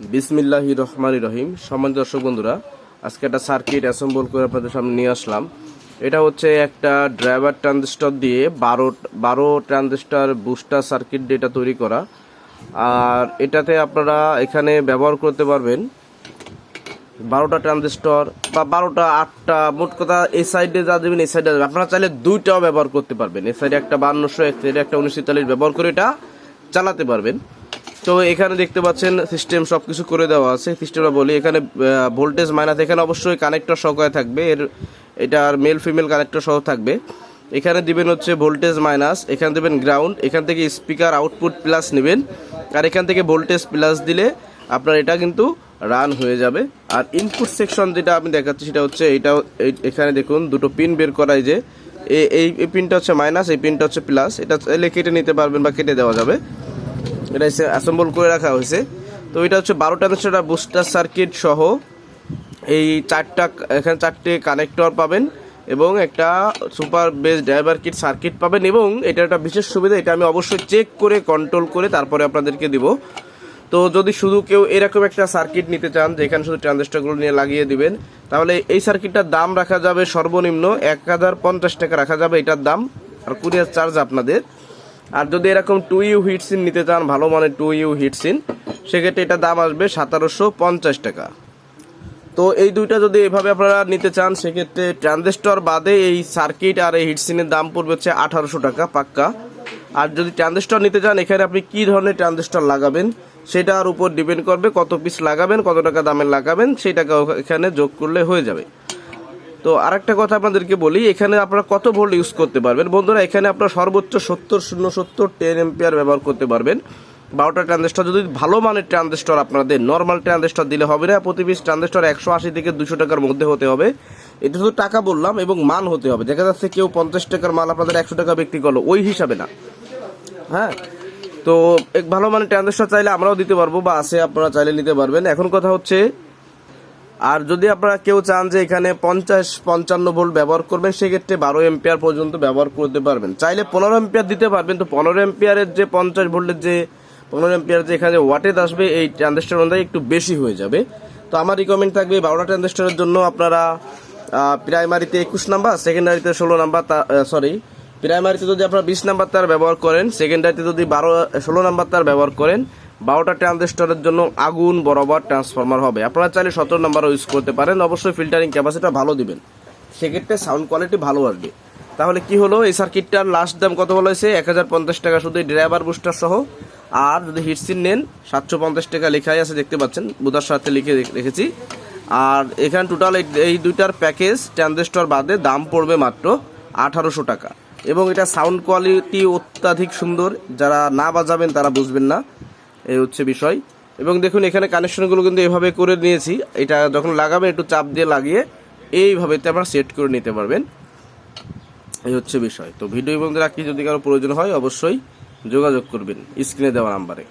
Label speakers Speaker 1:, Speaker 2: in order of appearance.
Speaker 1: বিসমিল্লাহ রহমান রহিম। সম্মানিত দর্শক বন্ধুরা, আজকে একটা সার্কিট অ্যাসেম্বল করে আপনাদের সামনে নিয়ে আসলাম। এটা হচ্ছে একটা ড্রাইভার ট্রানজিস্টর দিয়ে বারো বারো ট্রানজিস্টর বুস্টার সার্কিট এটা তৈরি করা। আর এটাতে আপনারা এখানে ব্যবহার করতে পারবেন বারোটা ট্রানজিস্টর বা বারোটা, আটটা, মোট কথা এই সাইডে যা দেবেন এই সাইডে আপনারা চাইলে দুইটাও ব্যবহার করতে পারবেন। এই সাইডে একটা বান্নশো এক সাইডে একটা উনিশশো তেতাল্লিশ ব্যবহার করে এটা চালাতে পারবেন। তো এখানে দেখতে পাচ্ছেন সিস্টেম সব কিছু করে দেওয়া আছে। সিস্টেমটা বলি, এখানে ভোল্টেজ মাইনাস এখানে অবশ্যই কানেক্টর সহকারে থাকবে। এর, এটা আর মেল ফিমেল কানেক্টর সহ থাকবে। এখানে দিবেন হচ্ছে ভোল্টেজ মাইনাস এখানে দেবেন গ্রাউন্ড এখান থেকে স্পিকার আউটপুট প্লাস নেবেন। আর এখান থেকে ভোল্টেজ প্লাস দিলে আপনার এটা কিন্তু রান হয়ে যাবে। আর ইনপুট সেকশন যেটা আমি দেখাচ্ছি সেটা হচ্ছে এটা এখানে দেখুন, দুটো পিন বের করাই যে এই এই পিনটা হচ্ছে মাইনাস এই পিনটা হচ্ছে প্লাস এটা চাইলে কেটে নিতে পারবেন বা কেটে দেওয়া যাবে। এটা অ্যাসেম্বল করে রাখা হয়েছে। তো এটা হচ্ছে বারো ট্রানজিস্টার বুস্টার সার্কিট সহ এই চারটা, এখানে চারটে কানেক্টর পাবেন এবং একটা super base driver kit circuit পাবেন এবং এটা একটা বিশেষ সুবিধা, এটা আমি অবশ্যই চেক করে কন্ট্রোল করে তারপরে আপনাদেরকে দিব। তো যদি শুধু কেউ এরকম একটা সার্কিট নিতে চান যেখানে শুধু ট্রানজিস্টারগুলো নিয়ে লাগিয়ে দিবেন, তাহলে এই সার্কিটটার দাম রাখা যাবে সর্বনিম্ন এক হাজার পঞ্চাশ টাকা রাখা যাবে এটার দাম। আর কুরিয়ার চার্জ আপনাদের আর যদি এরকম টু ইউ হিটসিন নিতে চান, ভালো মানের টু ইউ হিটসিন সেক্ষেত্রে এটার দাম আসবে সতেরোশো পঞ্চাশ টাকা। তো এই দুইটা যদি এভাবে আপনারা নিতে চান, সেক্ষেত্রে ট্রানজিস্টর বাদে এই সার্কিট আর এই হিটসিনের দাম পড়বে হচ্ছে আঠারোশো টাকা পাক্কা। আর যদি ট্রানজিস্টর নিতে চান, এখানে আপনি কি ধরনের ট্রানজিস্টর লাগাবেন, সেটার উপর ডিপেন্ড করবে কত পিস লাগাবেন, কত টাকা দামের লাগাবেন, সেই টাকা এখানে যোগ করলে হয়ে যাবে। তো আরেকটা কথা আপনাদেরকে বলি, এখানে আপনারা কত ভোল্ট ইউজ করতে পারবেন? বন্ধুরা, এখানে আপনারা সর্বোচ্চ সত্তর, শূন্য সত্তর টেন এম্পিয়ার ব্যবহার করতে পারবেন। বারোটা ট্রানজিস্টর যদি ভালো মানের ট্রানজিস্টর আপনাদের নর্মাল ট্রানজিস্টর দিলে হবে না, প্রতি পিস ট্রানজিস্টর একশো আশি থেকে দুশো টাকার মধ্যে হতে হবে। এটা শুধু টাকা বললাম এবং মান হতে হবে। দেখা যাচ্ছে কেউ পঞ্চাশ টাকার মাল আপনাদের একশো টাকা বিক্রি করল, ওই হিসাবে না। হ্যাঁ? তো, এক ভালো মানের ট্রানজিস্টর চাইলে আমরাও দিতে পারব বা আছে, আপনারা চাইলে নিতে পারবেন। এখন কথা হচ্ছে আর যদি আপনারা কেউ চান যে এখানে পঞ্চাশ পঞ্চান্ন ভোল্ট ব্যবহার করবেন, সেক্ষেত্রে বারো এম্পিয়ার পর্যন্ত ব্যবহার করতে পারবেন। চাইলে পনেরো এম্পিয়ার দিতে পারবেন, তো পনেরো এম্পিয়ারের যে পঞ্চাশ ভোল্টের যে পনেরো এম্পিয়ার যে এখানে ওয়াটেজ আসবে, এই ট্রানজিস্টার অনুযায়ী একটু বেশি হয়ে যাবে। তো আমার রিকমেন্ড থাকবে বারোটা ট্রানজিস্টারের জন্য আপনারা প্রাইমারিতে একুশ নাম্বার সেকেন্ডারিতে ষোলো নাম্বার সরি প্রাইমারিতে যদি আপনারা বিশ নাম্বার তার ব্যবহার করেন সেকেন্ডারিতে যদি বারো ষোলো নাম্বার তার ব্যবহার করেন বারোটা ট্রানজিস্টরের জন্য আগুন বরাবর ট্রান্সফরমার হবে। আপনারা চাইলে সতেরো নাম্বারও ইউজ করতে পারেন। অবশ্যই ফিল্টারিং ক্যাপাসিটি ভালো দিবেন। সেক্ষেত্রে সাউন্ড কোয়ালিটি ভালো আসবে। তাহলে কি হলো? এই সার্কিটটার লাস্ট দাম কত বলা হয়েছে? এক হাজার পঞ্চাশ টাকা। শুধু ড্রাইভার বুস্টার সহ। আর যদি হিটসিন নেন, সাতশো পঞ্চাশ টাকা লেখাই আছে, দেখতে পাচ্ছেন। বুধার সাথে লিখে রেখ- রেখেছি। আর এখানে টোটাল এই দুইটার প্যাকেজ ট্রানজিস্টর বাদে দাম পড়বে মাত্র আঠারোশো টাকা। এবং এটা সাউন্ড কোয়ালিটি অত্যাধিক সুন্দর। যারা না বাজাবেন, তারা বুঝবেন না। এই হচ্ছে বিষয়। এবং দেখুন, এখানে কানেকশনগুলো কিন্তু এভাবে করে নিয়েছি। এটা যখন লাগাবে একটু চাপ দিয়ে লাগিয়ে এইভাবে আপনারা সেট করে নিতে পারবেন। এই হচ্ছে বিষয়। তো ভিডিও বন্ধুরা কি যদি কারও প্রয়োজন হয়, অবশ্যই যোগাযোগ করবেন স্ক্রিনে দেওয়া নাম্বারে।